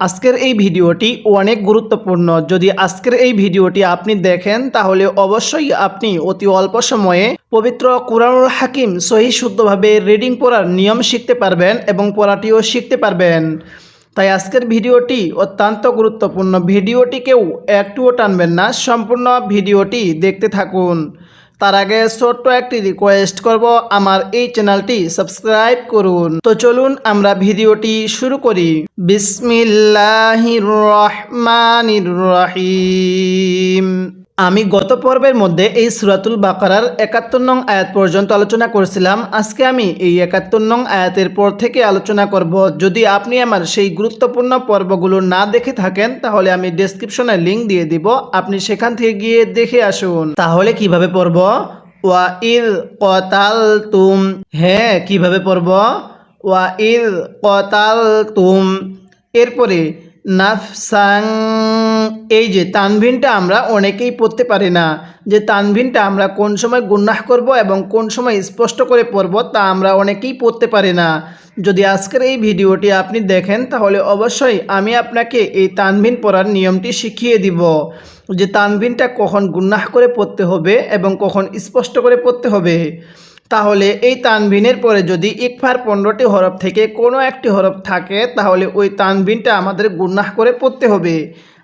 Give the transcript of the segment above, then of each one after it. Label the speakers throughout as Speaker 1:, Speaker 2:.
Speaker 1: আজকের এই ভিডিওটি অনেক গুরুত্বপূর্ণ। যদি আজকের এই ভিডিওটি আপনি দেখেন, তাহলে অবশ্যই আপনি অতি অল্প সময়ে পবিত্র কুরআনুল হাকিম সহি শুদ্ধভাবে রিডিং পড়ার নিয়ম শিখতে পারবেন এবং পড়াটিও শিখতে পারবেন। তাই আজকের ভিডিওটি অত্যন্ত গুরুত্বপূর্ণ। ভিডিওটি কেউ একটুও টানবেন না, সম্পূর্ণ ভিডিওটি দেখতে থাকুন। তার আগে ছোট্ট একটি রিকোয়েস্ট করব আমার এই চ্যানেলটি সাবস্ক্রাইব করুন। তো চলুন আমরা ভিডিওটি শুরু করি। বিসমিল্লাহির রহমানির রহিম। আমি গত পর্বের মধ্যে এই সুরাতুল বাকারার একাত্তর নং আয়াত পর্যন্ত আলোচনা করেছিলাম। আজকে আমি এই একাত্তর নং আয়াতের পর থেকে আলোচনা করব। যদি আপনি আমার সেই গুরুত্বপূর্ণ পর্বগুলো না দেখে থাকেন, তাহলে আমি ডেসক্রিপশনে লিঙ্ক দিয়ে দিব। আপনি সেখান থেকে গিয়ে দেখে আসুন। তাহলে কীভাবে পড়ব? ওয়া ইল কতাল তুম হ্যাঁ কীভাবে পড়ব? ওয়া ইল কতাল তুম এরপরে নাফসাং, এই যে তানভিনটা আমরা অনেকেই পড়তে পারি না, যে তানভিনটা আমরা কোন সময় গুন্নাহ করব এবং কোন সময় স্পষ্ট করে পড়ব তা আমরা অনেকেই পড়তে পারি না। যদি আজকের এই ভিডিওটি আপনি দেখেন, তাহলে অবশ্যই আমি আপনাকে এই তানভিন পড়ার নিয়মটি শিখিয়ে দিব, যে তানভিনটা কখন গুন্নাহ করে পড়তে হবে এবং কখন স্পষ্ট করে পড়তে হবে। তাহলে এই তানভিনের পরে যদি ইকফার পনেরোটি হরফ থেকে কোনো একটি হরফ থাকে, তাহলে ওই তানভিনটা আমাদের গুন্নাহ করে পড়তে হবে।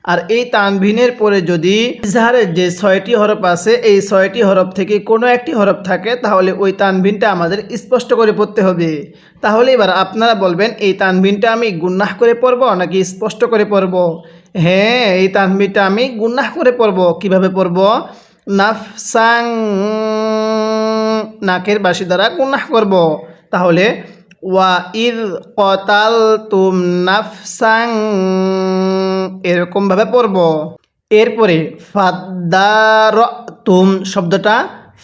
Speaker 1: আর এই তানভিনের পরে যদি ইজহারের যে ছয়টি হরফ আছে, এই ছয়টি হরফ থেকে কোনো একটি হরফ থাকে, তাহলে ওই তানভিনটা আমাদের স্পষ্ট করে পড়তে হবে। তাহলে এবার আপনারা বলবেন, এই তানভিনটা আমি গুন্নাহ করে পড়ব নাকি স্পষ্ট করে পড়ব? হ্যাঁ এই তানভিনটা আমি গুন্নাহ করে পড়ব। কীভাবে পড়ব? নাফসাং নাকের বাসি দ্বারা গুনাহ করব। তাহলে, ওয়া ইদ কতাল তুম নাফসাং এরকমভাবে পড়ব। এরপরে ফাদ্দার তুম শব্দটা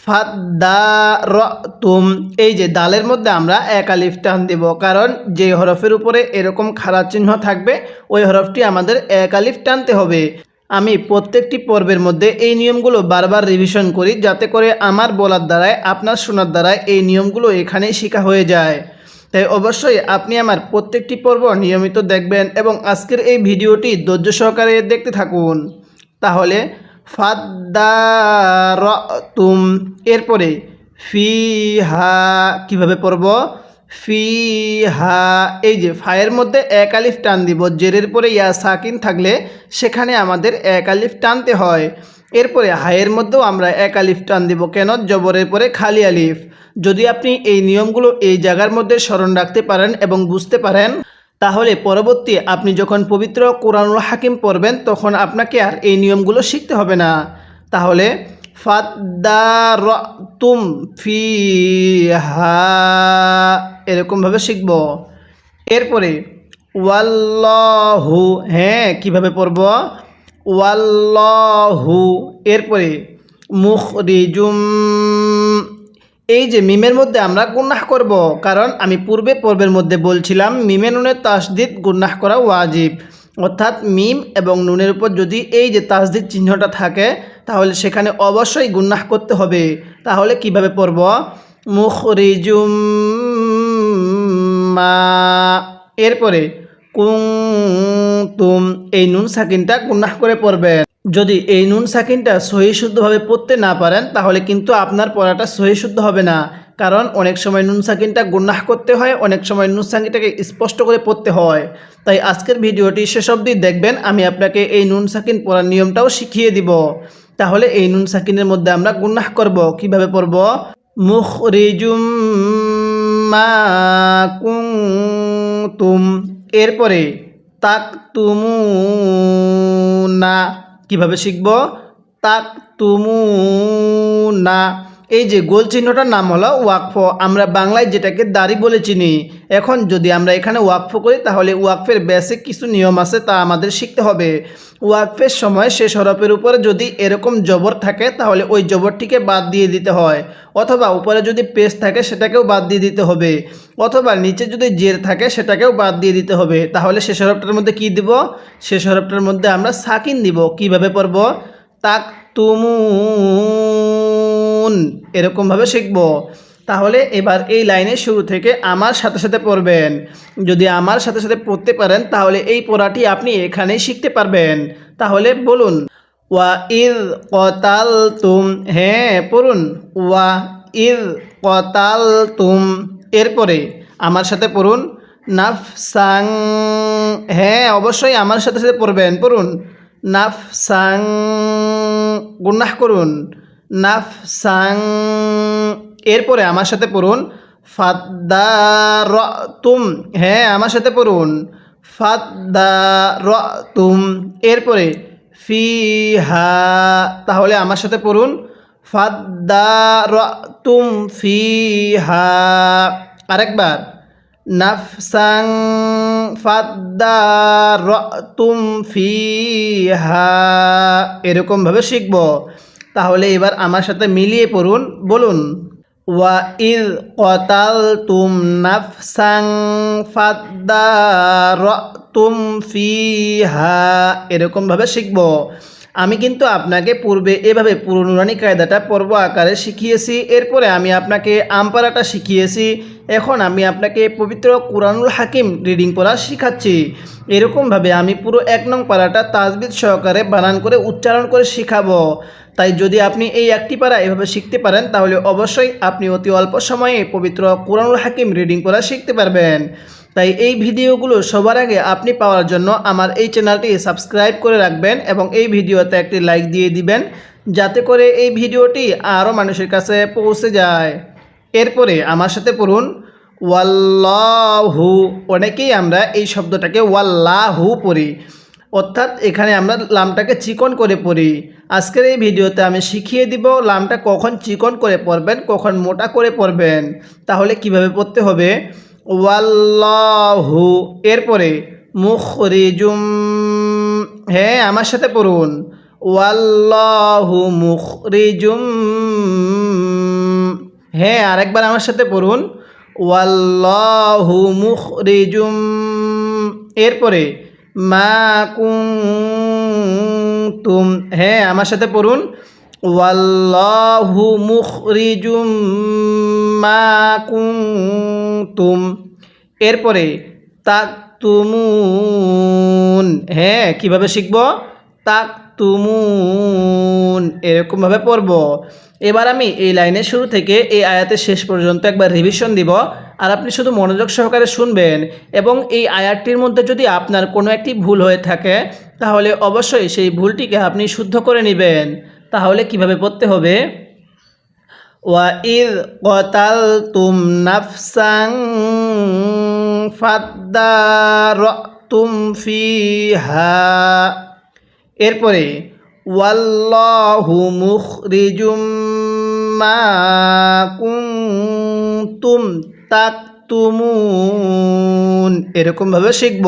Speaker 1: ফাদ্দার তুম এই যে দালের মধ্যে আমরা এক আলিফ টান দেব, কারণ যে হরফের উপরে এরকম খাড়া চিহ্ন থাকবে, ওই হরফটি আমাদের এক আলিফ টানতে হবে। আমি প্রত্যেকটি পর্বের মধ্যে এই নিয়মগুলো বারবার রিভিশন করি যাতে করে আমার বলার দ্বারায়, আপনার শোনার দ্বারায় এই নিয়মগুলো এখানেই শেখা হয়ে যায়। তাই অবশ্যই আপনি আমার প্রত্যেকটি পর্ব নিয়মিত দেখবেন এবং আজকের এই ভিডিওটি ধৈর্য সহকারে দেখতে থাকুন। তাহলে ফাদ্দার তুম এরপরে ফি হা কীভাবে পড়ব? ফি হা এই যে ফায়ের মধ্যে এক আলিফ টান দিব, জেরের পরে ইয়া সাকিন থাকলে সেখানে আমাদের এক আলিফ টানতে হয়। এরপরে হায়ের মধ্যেও আমরা এক আলিফ টান দিব, কেন? জবরের পরে খালি আলিফ। যদি আপনি এই নিয়মগুলো এই জায়গার মধ্যে স্মরণ রাখতে পারেন এবং বুঝতে পারেন, তাহলে পরবর্তী আপনি যখন পবিত্র কোরআনুল হাকিম পড়বেন, তখন আপনাকে আর এই নিয়মগুলো শিখতে হবে না। তাহলে ফাদ্দার তুম ফি হা এরকমভাবে শিখব। এরপরে, ওয়াল্লাহু হ্যাঁ কীভাবে পড়ব? ওয়াল্লাহু, এরপরে, মুখরিজুম। এই যে মিমের মধ্যে আমরা গুন্নাহ করব, কারণ আমি পূর্বে পর্বের মধ্যে বলছিলাম মিমে নুনের তাসদিদ গুন্নাহ করা ওয়াজিব। অর্থাৎ মিম এবং নুনের উপর যদি এই যে তাসদিদ চিহ্নটা থাকে তাহলে সেখানে অবশ্যই গুন্নাহ করতে হবে। তাহলে কীভাবে পড়ব? মুখরিজুম মা। এরপরে কুং তুম এই নুন সাকিনটা গুন্নাহ করে পড়বেন। যদি এই নুন সাকিনটা সহি শুদ্ধভাবে পড়তে না পারেন, তাহলে কিন্তু আপনার পড়াটা সহি শুদ্ধ হবে না। কারণ অনেক সময় নুন সাকিনটা গুন্নাহ করতে হয়, অনেক সময় নুন সাকিনটাকে স্পষ্ট করে পড়তে হয়। তাই আজকের ভিডিওটি শেষ অবধি দেখবেন, আমি আপনাকে এই নুন সাকিন পড়ার নিয়মটাও শিখিয়ে দিব। তাহলে এই নুন সাকিনের মধ্যে আমরা গুন্নাহ করব। কীভাবে পড়ব? মুখ রিজুম মা এরপরে তাক তুমু না কীভাবে শিখব? তাক তুমু না এই যে গোল চিহ্নটার নাম হলো ওয়াকফ, আমরা বাংলায় যেটাকে দাড়ি বলে চিনি। এখন যদি আমরা এখানে ওয়াকফ করি, তাহলে ওয়াকফের বেসিক কিছু নিয়ম আছে, তা আমাদের শিখতে হবে। ওয়াকফের সময় শেষ হরফের উপরে যদি এরকম জবর থাকে, তাহলে ওই জবরটিকে বাদ দিয়ে দিতে হয়। অথবা উপরে যদি পেস থাকে, সেটাকেও বাদ দিয়ে দিতে হবে। অথবা নিচে যদি জের থাকে, সেটাকেও বাদ দিয়ে দিতে হবে। তাহলে শেষ হরফটার মধ্যে কি দিব? শেষ হরফটার মধ্যে আমরা সাকিন দিব। কীভাবে পড়ব? তাক তুমুন এরকমভাবে শিখব? তাহলে এবার এই লাইনের শুরু থেকে আমার সাথে সাথে পড়বেন। যদি আমার সাথে সাথে পড়তে পারেন, তাহলে এই পড়াটি আপনি এখানেই শিখতে পারবেন। তাহলে বলুন, ওয়া ইদ কতাল তুম হ্যাঁ পড়ুন, ওয়া ইদ কতাল তুম এরপরে আমার সাথে পড়ুন নাফ সাং হ্যাঁ অবশ্যই আমার সাথে সাথে পড়বেন, পড়ুন নাফ সাং গুন্নাহ করুন। নাফসাং এরপরে আমার সাথে পড়ুন ফাদ্দা র তুম হ্যাঁ আমার সাথে পড়ুন ফাদ্দা র তুম এরপরে ফিহা, তাহলে আমার সাথে পড়ুন ফাদ্দা র তুম ফিহা, আরেকবার নাফসাং ফাদ্দারতুম ফিহা, এরকমভাবে শিখব। তাহলে এবার আমার সাথে মিলিয়ে পড়ুন, বলুন। কতাল তুম নাফসাং ফাদ্দারতুম ফিহা। এরকমভাবে শিখব। আমি কিন্তু আপনাকে পূর্বে এভাবে পুরনুরানি কায়দাটা পর্ব আকারে শিখিয়েছি, এরপরে আমি আপনাকে আমপারাটা শিখিয়েছি। এখন আমি আপনাকে পবিত্র কোরআনুল হাকিম রিডিং পড়া শিখাচ্ছি। এরকমভাবে আমি পুরো এক নং পাড়াটা তাজবিদ সহকারে বানান করে উচ্চারণ করে শিখাবো। তাই যদি আপনি এই একটি পারা এভাবে শিখতে পারেন, তাহলে অবশ্যই আপনি অতি অল্প সময়ে পবিত্র কোরআনুল হাকিম রিডিং করা শিখতে পারবেন। তাই এই ভিডিওগুলো সবার আগে আপনি পাওয়ার জন্য আমার এই চ্যানেলটি সাবস্ক্রাইব করে রাখবেন এবং এই ভিডিওতে একটি লাইক দিয়ে দিবেন, যাতে করে এই ভিডিওটি আরও মানুষের কাছে পৌঁছে যায়। এরপরে আমার সাথে পড়ুন, ওয়াল্লাহু, অনেকেই আমরা এই শব্দটাকে ওয়াল্লাহু পড়ি। অর্থাৎ এখানে আমরা লামটাকে চিকন করে পড়ি। আজকের এই ভিডিওতে আমি শিখিয়ে দিব লামটা কখন চিকন করে পড়বেন, কখন মোটা করে পড়বেন। তাহলে কীভাবে পড়তে হবে? ওয়াল্লাহু। এরপরে, মুখরিজুম। হ্যাঁ আমার সাথে পড়ুন। ওয়াল্লাহু মুখরিজুম। হ্যাঁ আরেকবার আমার সাথে পড়ুন। ওয়াল্লাহু মুখরিজুম। এরপরে মা কুনতুম। হ্যাঁ আমার সাথে পড়ুন। ওয়াল্লাহু মুখরিজুম মা কুনতুম। এরপরে তাক তুমুন হ্যাঁ কীভাবে শিখব? তাক তুমুন এরকমভাবে পড়ব। এবার আমি এই লাইনের শুরু থেকে এই আয়াতের শেষ পর্যন্ত একবার রিভিশন দিব। আর আপনি শুধু মনোযোগ সহকারে শুনবেন এবং এই আয়াতটির মধ্যে যদি আপনার কোনো একটি ভুল হয়ে থাকে, তাহলে অবশ্যই সেই ভুলটিকে আপনি শুদ্ধ করে নেবেন। তাহলে কীভাবে পড়তে হবে? ওয়া ওয়াইদ কতাল তুম নাফসাং ফাদ্দারতুম ফিহা। এরপরে, ওয়াল্লাহু মুখরিজুম মা কুনতুম তাকতুমুন। এরকমভাবে শিখব।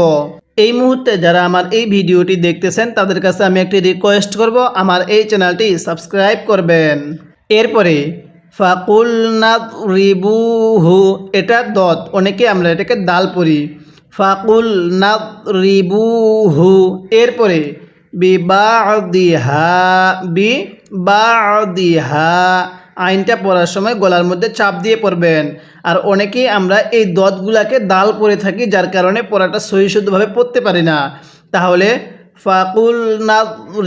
Speaker 1: এই মুহূর্তে যারা আমার এই ভিডিওটি দেখতেছেন, তাদের কাছে আমি একটি রিকোয়েস্ট করব, আমার এই চ্যানেলটি সাবস্ক্রাইব করবেন। এরপরে ফাকুল রিবুহু এটা দত, অনেকে আমরা এটাকে দাল পড়ি। ফাকুল রিবুহু এরপরে, বিবাদিহা বি বাদিহা আইনটা পড়ার সময় গলার মধ্যে চাপ দিয়ে পড়বেন। আর অনেকেই আমরা এই দতগুলাকে দাল পরে থাকি, যার কারণে পড়াটা সহি শুদ্ধভাবে পড়তে পারি না। তাহলে ফাকুল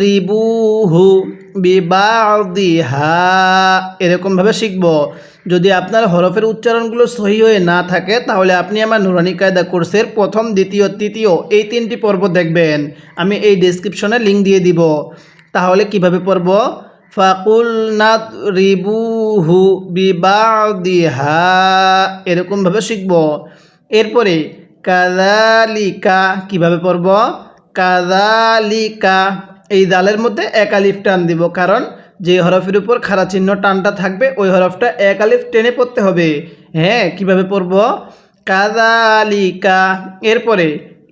Speaker 1: রিবুহু বিবাদিহা, এরকমভাবে শিখব। যদি আপনার হরফের উচ্চারণগুলো সহি হয়ে না থাকে, তাহলে আপনি আমার নুরানি কায়দা কোর্সের প্রথম, দ্বিতীয়, তৃতীয় এই তিনটি পর্ব দেখবেন। আমি এই ডিসক্রিপশনে লিঙ্ক দিয়ে দিব। তাহলে কীভাবে পড়ব? ফাকুল নাদ রিবুহু বিবাদিহা। এরকমভাবে শিখব। এরপরে কাদালিকা কীভাবে পড়ব? কাদালিকা এই দালের মধ্যে এক আলিফ টান দিব, কারণ যে হরফের উপর খারা চিহ্ন টানটা থাকবে, ওই হরফটা এক আলিফ টেনে পড়তে হবে। হ্যাঁ কীভাবে পড়ব? কাদালিকা এরপরে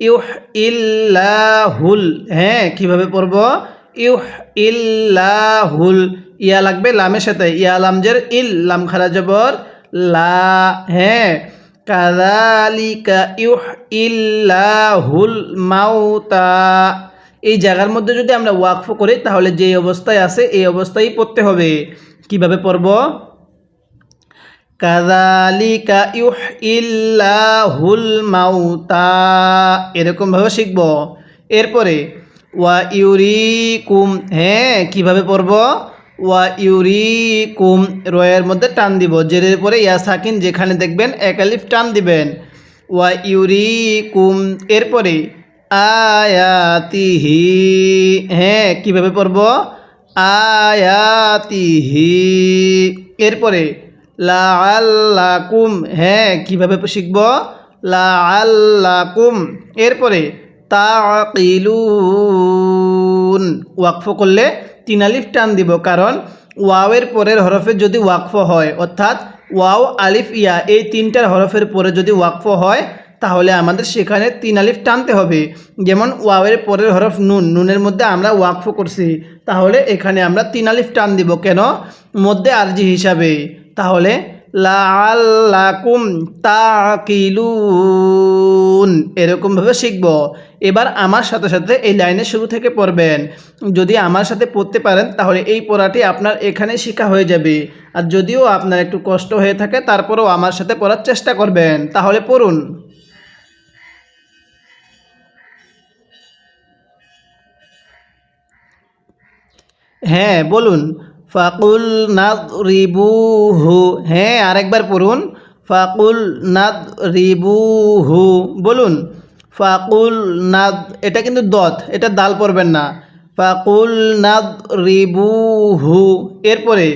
Speaker 1: ইউহ ইল্লাহুল হ্যাঁ কীভাবে পড়ব? ইউহ ইল্লাহুল ইয়া লাগবে লামের সাথে, ইয়া লামজের ইল, লাম খারা জবর, লা হ্যাঁ। কাদালিকা ইউহ ইল্লাহুল মাউতা। এই জায়গার মধ্যে যদি আমরা ওয়াকফ করি, তাহলে যে অবস্থায় আছে, এই অবস্থায় পড়তে হবে। কীভাবে পড়ব? কাদালিকা ইউহ ইল্লাহুল মাউতা। এরকমভাবে শিখব। এরপরে ওয়া ইউরিকুম হ্যাঁ কীভাবে পড়ব? ওয়া ইউরিকুম, রয়ের মধ্যে টান দিব। জেরের পরে ইয়া সাকিন, যেখানে দেখবেন একালিফ টান দিবেন। ওয়া ইউরিকুম, এরপরে আয়াতিহি হ্যাঁ কীভাবে পড়ব? আয়াতিহি, এরপরে লা আল্লাকুম হ্যাঁ কীভাবে শিখব? লা আল্লাকুম এরপরে তাকিলুন ওয়াকফ করলে তিন আলিফ টান দিব, কারণ ওয়াওয়ের পরের হরফে যদি ওয়াকফ হয়, অর্থাৎ ওয়াও, আলিফ, ইয়া, এই তিনটার হরফের পরে যদি ওয়াকফ হয়, তাহলে আমাদের সেখানে তিন আলিফ টানতে হবে। যেমন ওয়াওয়ের পরের হরফ নুন, নুনের মধ্যে আমরা ওয়াকফ করছি, তাহলে এখানে আমরা তিন আলিফ টান দিব। কেন? মধ্যে আরজি হিসাবে। তাহলে লাকুম তাকিলুন এরকমভাবে শিখব। এবার আমার সাথে সাথে এই লাইনের শুরু থেকে পড়বেন। যদি আমার সাথে পড়তে পারেন, তাহলে এই পড়াটি আপনার এখানে শেখা হয়ে যাবে। আর যদিও আপনার একটু কষ্ট হয়ে থাকে, তারপরেও আমার সাথে পড়ার চেষ্টা করবেন। তাহলে পড়ুন। হ্যাঁ বলুন। ফাকুল নাদ রিবুহু হ্যাঁ আরেকবার পড়ুন। ফাকুল নাদ রিবুহু বলুন, ফাকুল নাদ, এটা কিন্তু দত, এটা দাল পড়বেন না। ফাকুল নাদ রিবুহু এরপরে,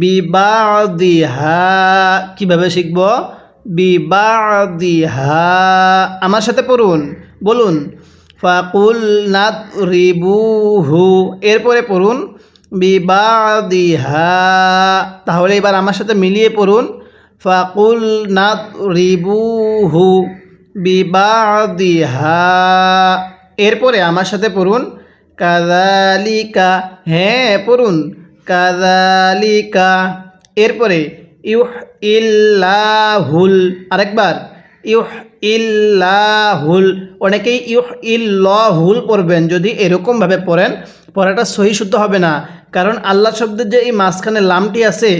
Speaker 1: বিবাদিহা, কীভাবে শিখব? বিবাদিহা, আমার সাথে পড়ুন। বলুন, ফাকুল নাদ রিবুহু এরপরে পড়ুন বিবাদিহা। তাহলে এবার আমার সাথে মিলিয়ে পড়ুন। ফাকুল নাদ রিবুহু বিবাদিহা। এরপরে আমার সাথে পড়ুন। কাদালিকা হ্যাঁ পড়ুন। কাদালিকা এরপরে ইউহ ইল্লাহুল আরেকবার, ইউহ ইল্লাহুল, অনেকেই ইউহ ইল্লাহুল পড়বেন। যদি এরকমভাবে পড়েন, পড়াটা সহি শুদ্ধ হবে না। কারণ আল্লাহ শব্দের যে এই মাঝখানে লামটি আছে,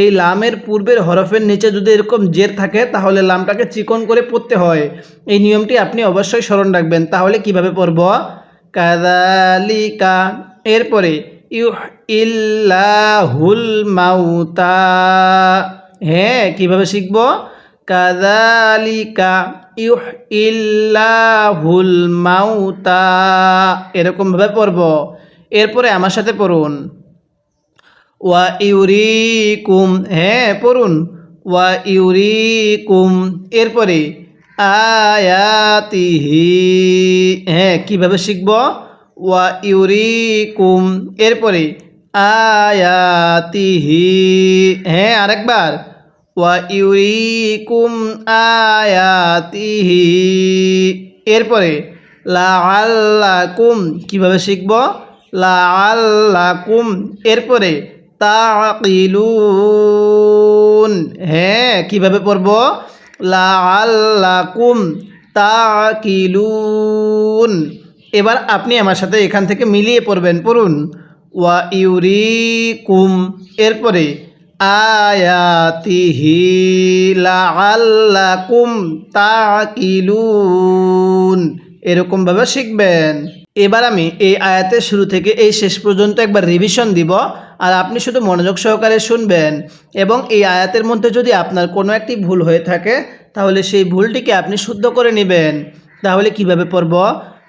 Speaker 1: এই লামের পূর্বের হরফের নিচে যদি এরকম জের থাকে, তাহলে লামটাকে চিকন করে পড়তে হয়। এই নিয়মটি আপনি অবশ্যই স্মরণ রাখবেন। তাহলে কীভাবে পড়ব? কাদালিকা এরপরে ইউহ ইল্লাহুল মাউতা। হ্যাঁ কীভাবে শিখব? কাদালিকা ইউহ ইল্লাহুল মাউতা। এরকমভাবে পড়ব। এরপরে আমার সাথে পড়ুন। ওয়া ইউরিকুম হ্যাঁ পড়ুন। ওয়া ইউরিকুম, এরপরে আয়াতিহি হ্যাঁ কীভাবে শিখব? ওয়া ইউরিকুম, এরপরে আয়াতিহি হ্যাঁ আরেকবার। ওয়া ইউরিকুম আয়াতিহি এরপরে লাআল্লাকুম কীভাবে শিখব? লাআল্লাকুম এরপরে তাকিলুন হ্যাঁ কীভাবে পড়ব? লাআল্লাকুম তাকিলুন এবার আপনি আমার সাথে এখান থেকে মিলিয়ে পড়বেন, পড়ুন। ওয়া ইউরিকুম এরপরে আয়াতিহি লাআল্লাকুম তাকিলুন এরকমভাবে শিখবেন। এবার আমি এই আয়াতের শুরু থেকে এই শেষ পর্যন্ত একবার রিভিশন দিব আর আপনি শুধু মনোযোগ সহকারে শুনবেন এবং এই আয়াতের মধ্যে যদি আপনার কোনো একটি ভুল হয়ে থাকে, তাহলে সেই ভুলটিকে আপনি শুদ্ধ করে নেবেন। তাহলে কীভাবে পড়ব?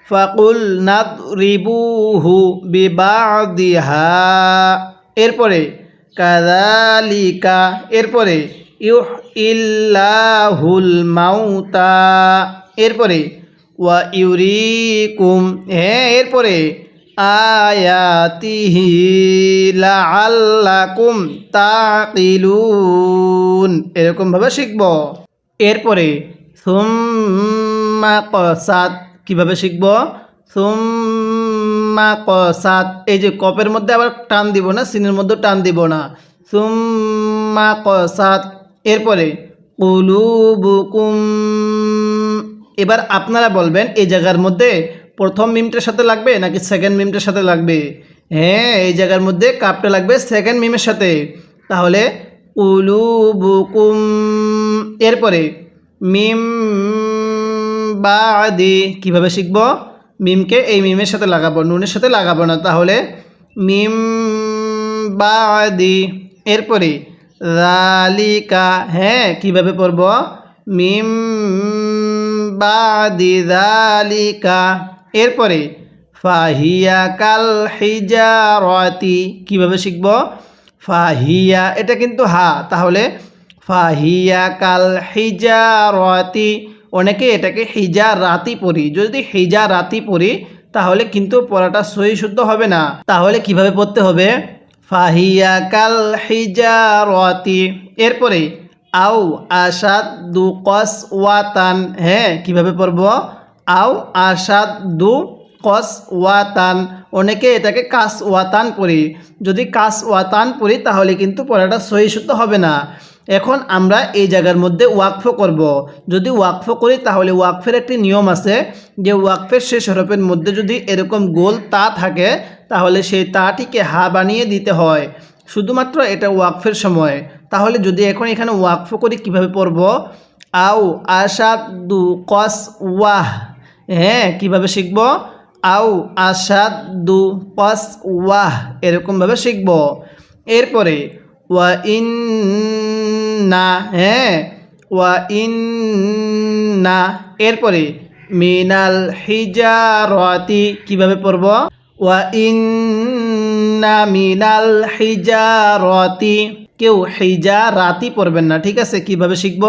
Speaker 1: ফাকুল নাদ রিবুহু বিবাদিহা। এরপরে কাদালিকা এরপরে ইউহ ইল্লাহুল মাউতা। এরপরে, ওয়া ইউরিকুম। হ্যাঁ এরপরে, আয়াতিহি লাআল্লাকুম তাকিলুন। এরকমভাবে শিখব। এরপরে, সুম্মা কসাত। কীভাবে শিখব? সুম্মা কসাত এই যে কপের মধ্যে আবার টান দিব না, সিনের মধ্যে টান দিব না। সুম্মা কসাত এরপরে, কুলুবুকুম। এবার আপনারা বলবেন, এই জায়গার মধ্যে প্রথম মিমটার সাথে লাগবে নাকি সেকেন্ড মিমটার সাথে লাগবে? হ্যাঁ এই জায়গার মধ্যে কাপটা লাগবে সেকেন্ড মিমের সাথে। তাহলে উলুবুকুম এরপরে, মিম বা বাদি। কীভাবে শিখব? মিমকে এই মিমের সাথে লাগাবো, নুনের সাথে লাগাবো না, তাহলে মিম বাদি। এরপরে, রালিকা হ্যাঁ কীভাবে পড়ব? মিম বাদি, রালিকা। এরপরে, ফাহিয়া কাল হিজারতি, কীভাবে শিখব? ফাহিয়া, এটা কিন্তু হা, তাহলে ফাহিয়া কাল হিজারতি। অনেকে এটাকে হিজা রাতি পড়ি যদি হিজা রাতি পড়ি তাহলে কিন্তু পড়াটা সহি শুদ্ধ হবে না। তাহলে কীভাবে পড়তে হবে? ফাহিয়া কাল হিজারতি। এরপরে, আও আসাদ দু কস ওয়াতান হ্যাঁ কীভাবে পড়ব? আও আসাদ দু কস ওয়াতান অনেকে এটাকে কাস ওয়াতান পড়ি। যদি কাস ওয়াতান পড়ি, তাহলে কিন্তু পড়াটা সহি শুদ্ধ হবে না। এখন আমরা এই জায়গার মধ্যে ওয়াকফ করব। যদি ওয়াকফ করি, তাহলে ওয়াকফের একটি নিয়ম আছে যে ওয়াকফের শেষ হরফের মধ্যে যদি এরকম গোল তা থাকে, তাহলে সেই তাটিকে হা বানিয়ে দিতে হয়। শুধুমাত্র এটা ওয়াকফের সময়। তাহলে যদি এখন এখানে ওয়াকফ করি, কীভাবে পড়ব? আও আশাদ দু কস ওয়াহ। হ্যাঁ কীভাবে শিখব? আও আশাদ দু কস ওয়াহ। এরকমভাবে শিখব। এরপরে ওয়া হ্যাঁ ওয়া এরপরে, মিনাল হিজারতি, কীভাবে পড়ব? ওয়া ইন না মিনাল হিজারতি। কেউ হিজা রাতি পড়বেন না, ঠিক আছে? কীভাবে শিখব?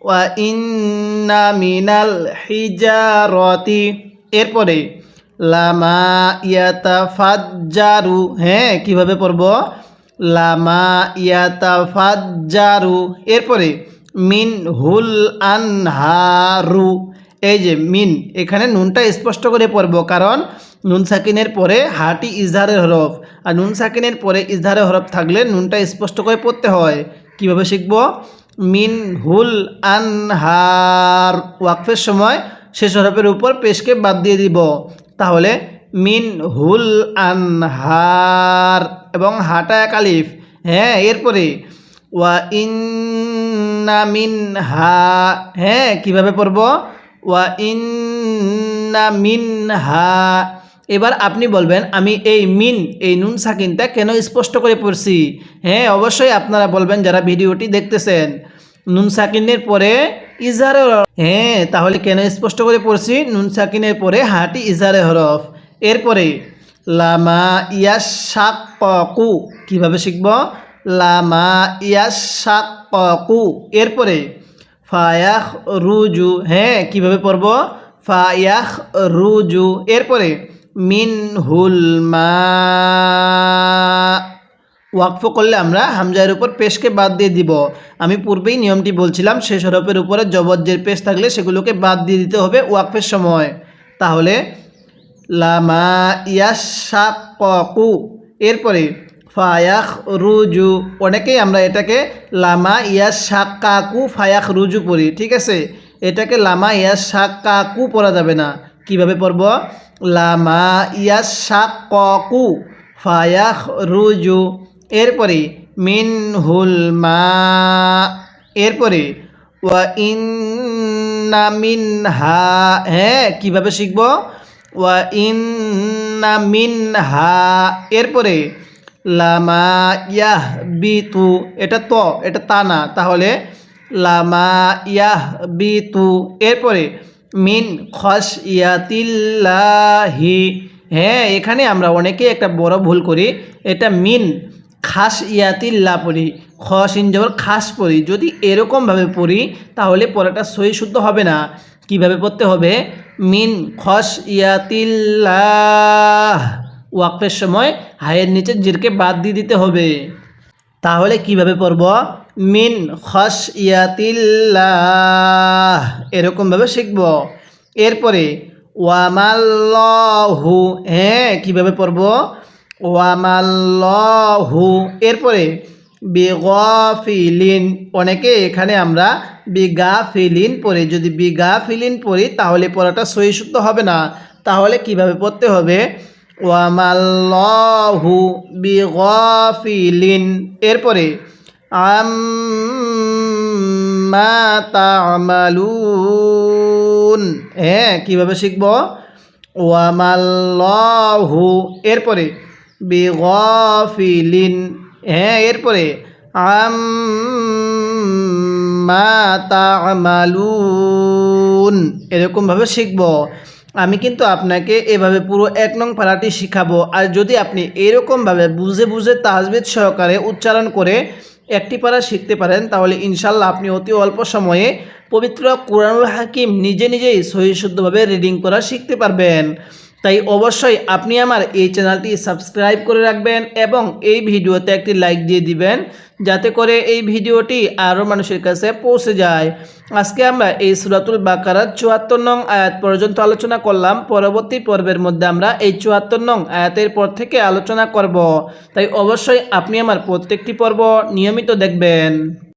Speaker 1: ওয়া ইন্না মিনাল হিজারতি। এরপরে, লামা ইয়াতা ফাজ্জারু হ্যাঁ কীভাবে পড়ব? লামা ইয়াতা ফাজ্জারু এরপরে, মিন হুল আনহারু। এই যে মিন, এখানে নুনটা স্পষ্ট করে পড়ব, কারণ নুন সাকিনের পরে হাটি ইজহারের হরফ, আর নুন সাকিনের পরে ইজহারের হরফ থাকলে নুনটা স্পষ্ট করে পড়তে হয়। কীভাবে শিখব? মিন হুল আনহার, ওয়াকফের সময় শেষ হরফের উপর পেশকে বাদ দিয়ে দিব। তাহলে মিন হুল আনহার। এবং হাটা এক আলিফ। হ্যাঁ এরপরে, ওয়া ইন্না মিন হা হ্যাঁ কীভাবে পড়ব? ওয়া ইন্না মিন হা এবার আপনি বলবেন, আমি এই মিন, এই নুন সাকিনটা কেন স্পষ্ট করে পড়ছি? হ্যাঁ অবশ্যই আপনারা বলবেন, যারা ভিডিওটি দেখতেছেন, নুন সাকিনের পরে ইজারে হ্যাঁ তাহলে কেন স্পষ্ট করে পড়ছি? নুন সাকিনের পরে হাটি ইজারে হরফ। এরপরে, লামা ইয়াস কু কীভাবে শিখব? লামা ইয়াস কু এরপরে ফায়াখ রুজু হ্যাঁ কীভাবে পড়ব? ফায়াখ রুজু এরপরে মিন হুল মা। ওয়াকফ করলে আমরা হামজার উপর পেশকে বাদ দিয়ে দিব। আমি পূর্বেই নিয়মটি বলছিলাম, শেষ হরফের উপরে জবজ্জের পেশ থাকলে সেগুলোকে বাদ দিয়ে দিতে হবে ওয়াকফের সময়। তাহলে লামা ইয়াশাকু এরপরে ফায়াখ রুজু অনেকেই আমরা এটাকে লামা ইয়াশাকাকু ফায়াখ রুজু পড়ি, ঠিক আছে? এটাকে লামা ইয়াশাকাকু পড়া যাবে না। কীভাবে পড়ব? লামা ইয়াশাকু ফায়াখ রুজু এরপরে মিন হুল মা। এরপরে, ওয়া ইন্না মিন হা হ্যাঁ কীভাবে শিখব? ওয়া ইন্না মিন হা এরপরে, লামা ইয়াহ বিতু এটা ত, এটা তা না, তাহলে লামা ইয়াহ বিতু এরপরে, মিন খস ইয়াতিল্লাহি হ্যাঁ এখানে আমরা অনেকে একটা বড় ভুল করি, এটা মিন খাস ইয়াতিল্লা পড়ি খসিন জবর খাস পড়ি, যদি এরকমভাবে পড়ি, তাহলে পড়াটা সহি শুদ্ধ হবে না। কীভাবে পড়তে হবে? মিন খস ইয়াতিল্লাহ ওয়াকফের সময় হায়ের নিচে জিরকে বাদ দিয়ে দিতে হবে। তাহলে কীভাবে পড়ব? মিন খস ইয়াতিল্লাহ এরকমভাবে শিখব। এরপরে, ওয়ামাল্লাহু। হ্যাঁ কীভাবে পড়ব? ওয়ামাল্লাহু। এরপরে বিগফিলিন। অনেকে এখানে আমরা বিগাফিলিন পড়ি। যদি বিগাফিলিন পড়ি, তাহলে পড়াটা সহি শুদ্ধ হবে না। তাহলে কীভাবে পড়তে হবে? ওয়ামাল্লাহু বিগফিলিন। এরপরে, আম্মা তা'মালুন। হ্যাঁ কীভাবে শিখব? ওয়ামাল্লাহু। এরপরে, বিগফিলিন। হ্যাঁ এরপরে, আম্মা তা'মালুন। এরকমভাবে শিখব। আমি কিন্তু আপনাকে এভাবে পুরো এক নং পাড়াটি শিখাবো। আর যদি আপনি এরকমভাবে বুঝে বুঝে তাজবিদ সহকারে উচ্চারণ করে একটি পারা শিখতে পারেন, তাহলে ইনশাল্লাহ আপনি অতি অল্প সময়ে পবিত্র কোরআনুল হাকিম নিজে নিজেই সহি শুদ্ধভাবে রিডিং করা শিখতে পারবেন। তাই অবশ্যই আপনি আমার এই চ্যানেলটি সাবস্ক্রাইব করে রাখবেন এবং এই ভিডিওতে একটি লাইক দিয়ে দিবেন, যাতে করে এই ভিডিওটি আরও মানুষের কাছে পৌঁছে যায়। আজকে আমরা এই সুরাতুল বাকারার চুয়াত্তর নং আয়াত পর্যন্ত আলোচনা করলাম। পরবর্তী পর্বের মধ্যে আমরা এই চুয়াত্তর নং আয়াতের পর থেকে আলোচনা করব। তাই অবশ্যই আপনি আমার প্রত্যেকটি পর্ব নিয়মিত দেখবেন।